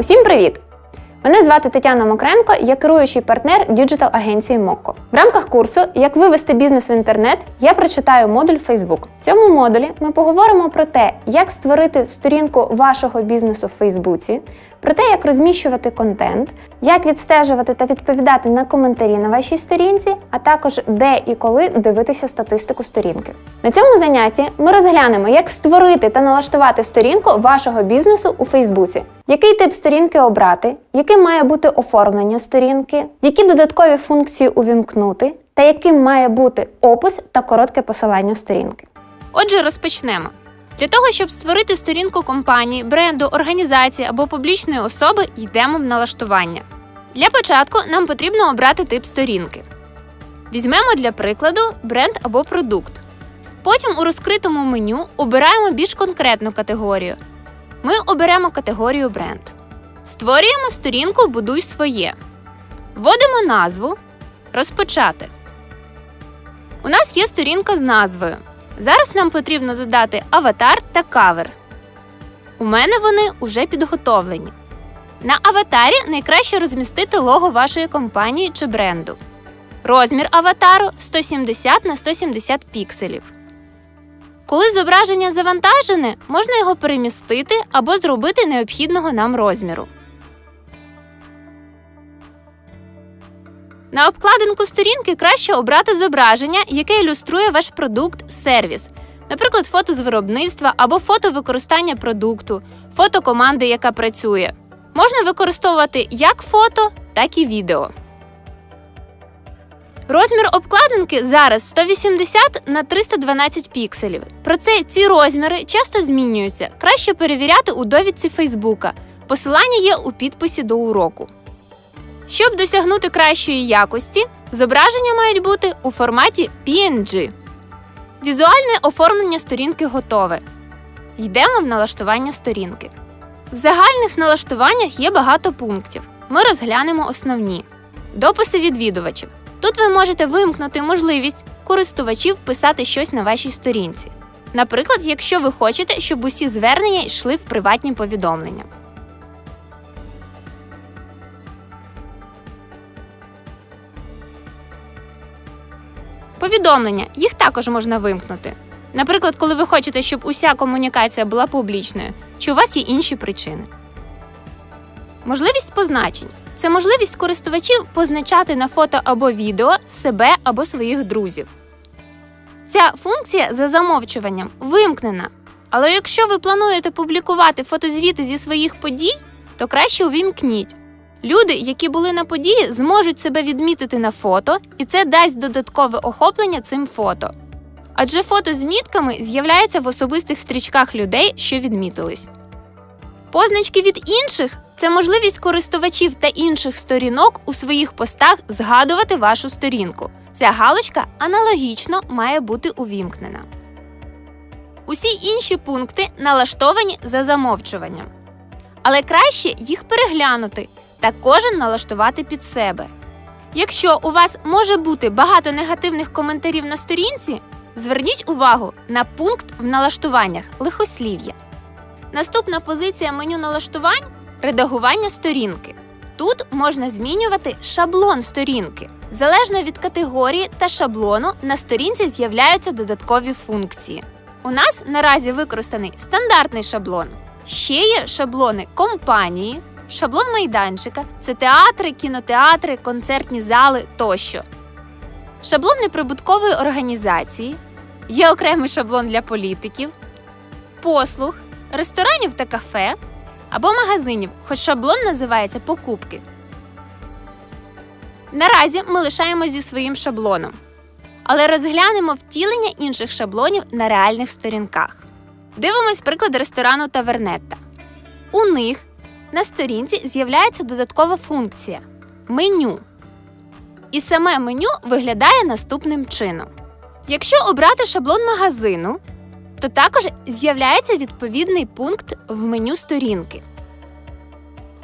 Усім привіт! Мене звати Тетяна Мокренко, я керуючий партнер діджитал агенції Мокко. В рамках курсу Як вивести бізнес в інтернет я прочитаю модуль Facebook. В цьому модулі ми поговоримо про те, як створити сторінку вашого бізнесу в Фейсбуці, про те, як розміщувати контент, як відстежувати та відповідати на коментарі на вашій сторінці, а також де і коли дивитися статистику сторінки. На цьому занятті ми розглянемо, як створити та налаштувати сторінку вашого бізнесу у Фейсбуці, який тип сторінки обрати, яким має бути оформлення сторінки, які додаткові функції увімкнути, та яким має бути опис та коротке посилання сторінки. Отже, розпочнемо. Для того, щоб створити сторінку компанії, бренду, організації або публічної особи, йдемо в налаштування. Для початку нам потрібно обрати тип сторінки. Візьмемо для прикладу бренд або продукт. Потім у розкритому меню обираємо більш конкретну категорію. Ми оберемо категорію бренд. Створюємо сторінку Будуй своє. Вводимо назву Розпочати. У нас є сторінка з назвою. Зараз нам потрібно додати аватар та кавер. У мене вони уже підготовлені. На аватарі найкраще розмістити лого вашої компанії чи бренду. Розмір аватару 170 на 170 пікселів. Коли зображення завантажене, можна його перемістити або зробити необхідного нам розміру. На обкладинку сторінки краще обрати зображення, яке ілюструє ваш продукт, сервіс, наприклад, фото з виробництва або фото використання продукту, фото команди, яка працює. Можна використовувати як фото, так і відео. Розмір обкладинки зараз 180 на 312 пікселів. Проте ці розміри часто змінюються. Краще перевіряти у довідці Фейсбука. Посилання є у підписі до уроку. Щоб досягнути кращої якості, зображення мають бути у форматі PNG. Візуальне оформлення сторінки готове. Йдемо в налаштування сторінки. В загальних налаштуваннях є багато пунктів. Ми розглянемо основні. Дописи відвідувачів. Тут ви можете вимкнути можливість користувачів писати щось на вашій сторінці. Наприклад, якщо ви хочете, щоб усі звернення йшли в приватні повідомлення. Повідомлення їх також можна вимкнути. Наприклад, коли ви хочете, щоб уся комунікація була публічною, чи у вас є інші причини. Можливість позначень це можливість користувачів позначати на фото або відео себе або своїх друзів. Ця функція за замовчуванням вимкнена. Але якщо ви плануєте публікувати фотозвіти зі своїх подій, то краще увімкніть. Люди, які були на події, зможуть себе відмітити на фото, і це дасть додаткове охоплення цим фото. Адже фото з мітками з'являються в особистих стрічках людей, що відмітились. Позначки від інших це можливість користувачів та інших сторінок у своїх постах згадувати вашу сторінку. Ця галочка аналогічно має бути увімкнена. Усі інші пункти налаштовані за замовчуванням. Але краще їх переглянути та кожен налаштувати під себе. Якщо у вас може бути багато негативних коментарів на сторінці, зверніть увагу на пункт в налаштуваннях лихослів'я. Наступна позиція меню налаштувань редагування сторінки. Тут можна змінювати шаблон сторінки. Залежно від категорії та шаблону на сторінці з'являються додаткові функції. У нас наразі використаний стандартний шаблон. Ще є шаблони компанії, шаблон майданчика це театри, кінотеатри, концертні зали тощо. Шаблон неприбуткової організації, є окремий шаблон для політиків, послуг, ресторанів та кафе або магазинів, хоч шаблон називається покупки. Наразі ми лишаємось зі своїм шаблоном, але розглянемо втілення інших шаблонів на реальних сторінках. Дивимось приклад ресторану Тавернетта. У них на сторінці з'являється додаткова функція меню. І саме меню виглядає наступним чином. Якщо обрати шаблон магазину, то також з'являється відповідний пункт в меню сторінки.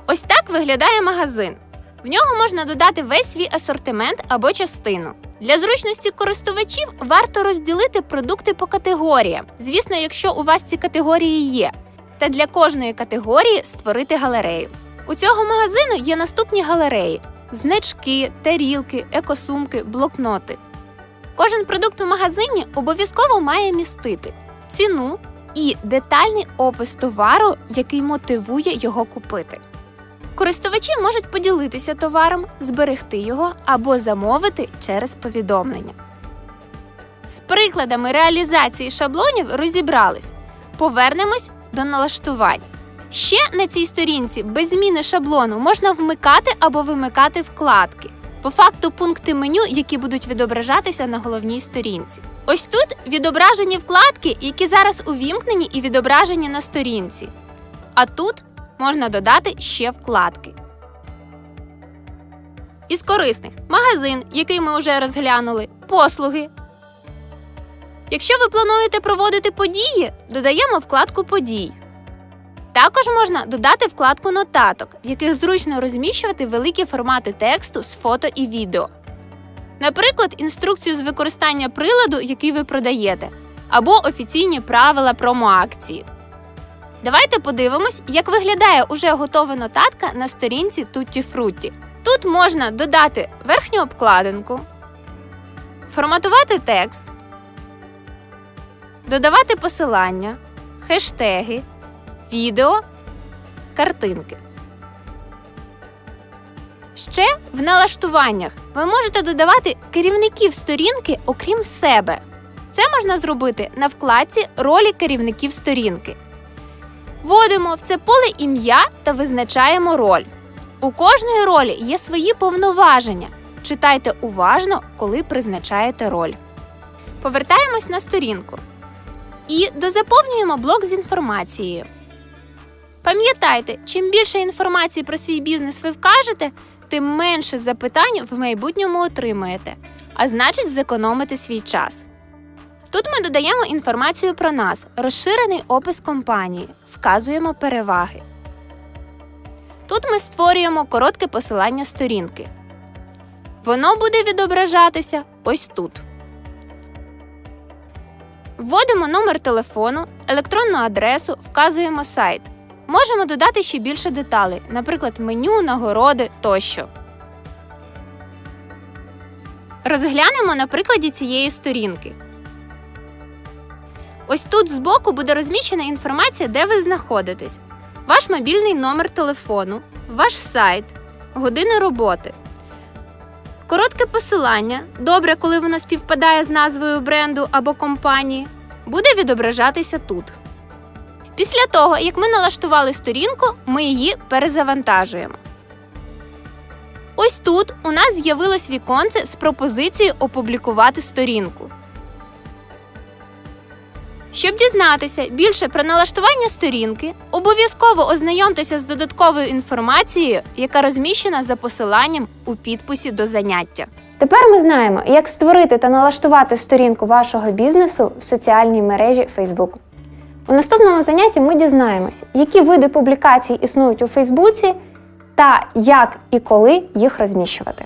Ось так виглядає магазин. В нього можна додати весь свій асортимент або частину. Для зручності користувачів варто розділити продукти по категоріям, звісно, якщо у вас ці категорії є, та для кожної категорії створити галерею. У цього магазину є наступні галереї: значки, тарілки, екосумки, блокноти. Кожен продукт у магазині обов'язково має містити ціну і детальний опис товару, який мотивує його купити. Користувачі можуть поділитися товаром, зберегти його або замовити через повідомлення. З прикладами реалізації шаблонів розібрались. Повернемось до налаштувань. Ще на цій сторінці без зміни шаблону можна вмикати або вимикати вкладки. По факту пункти меню, які будуть відображатися на головній сторінці. Ось тут відображені вкладки, які зараз увімкнені і відображені на сторінці. А тут можна додати ще вкладки. Із корисних магазин, який ми вже розглянули, послуги. Якщо ви плануєте проводити події, додаємо вкладку подій. Також можна додати вкладку нотаток, в яких зручно розміщувати великі формати тексту з фото і відео. Наприклад, інструкцію з використання приладу, який ви продаєте, або офіційні правила промоакції. Давайте подивимось, як виглядає уже готова нотатка на сторінці Tutti Frutti. Тут можна додати верхню обкладинку, форматувати текст, додавати посилання, хештеги, відео, картинки. Ще в налаштуваннях ви можете додавати керівників сторінки, окрім себе. Це можна зробити на вкладці Ролі керівників сторінки. Вводимо в це поле ім'я та визначаємо роль. У кожної ролі є свої повноваження. Читайте уважно, коли призначаєте роль. Повертаємось на сторінку і дозаповнюємо блок з інформацією. Пам'ятайте, чим більше інформації про свій бізнес ви вкажете, тим менше запитань в майбутньому отримаєте, а значить, зекономите свій час. Тут ми додаємо інформацію про нас, розширений опис компанії, вказуємо переваги. Тут ми створюємо коротке посилання сторінки. Воно буде відображатися ось тут. Вводимо номер телефону, електронну адресу, вказуємо сайт. Можемо додати ще більше деталей, наприклад, меню, нагороди тощо. Розглянемо на прикладі цієї сторінки. Ось тут збоку буде розміщена інформація, де ви знаходитесь, ваш мобільний номер телефону, ваш сайт, години роботи. Коротке посилання, добре, коли воно співпадає з назвою бренду або компанії, буде відображатися тут. Після того, як ми налаштували сторінку, ми її перезавантажуємо. Ось тут у нас з'явилось віконце з пропозицією опублікувати сторінку. Щоб дізнатися більше про налаштування сторінки, обов'язково ознайомтеся з додатковою інформацією, яка розміщена за посиланням у підписі до заняття. Тепер ми знаємо, як створити та налаштувати сторінку вашого бізнесу в соціальній мережі Facebook. У наступному занятті ми дізнаємося, які види публікацій існують у Фейсбуці та як і коли їх розміщувати.